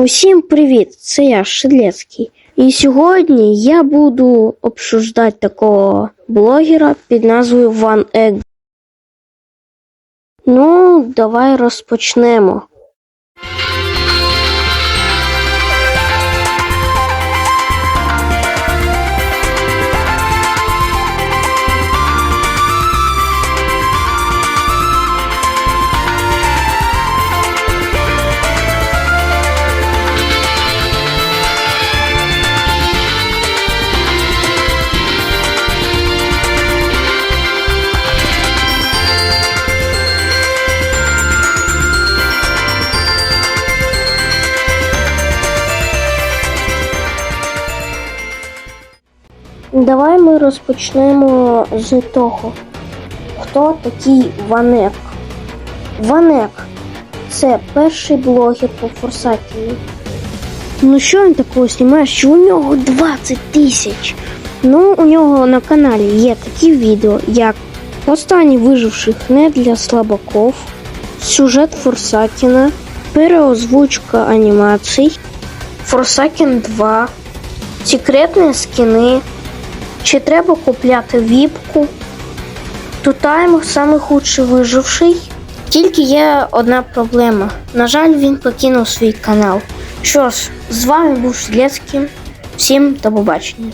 Усім привіт! Це я Шедлецький. І сьогодні я буду обсуждати такого блогера під назвою Ван Ег. Ну, давай розпочнемо. Давай ми розпочнемо з того, хто такий Ванек. Ванек це перший блогер по Форсатіні. Ну що він такого знімає, що у нього 20 тисяч. Ну, у нього на каналі є такі відео, як Останній виживших не для слабаков, сюжет Форсакіна, переозвучка анімацій, Форсакін 2, секретні скини, чи треба купляти віпку, Тутаємо саме худший виживший. Тільки є одна проблема. На жаль, він покинув свій канал. Що ж, з вами був Шляцький. Всім до побачення.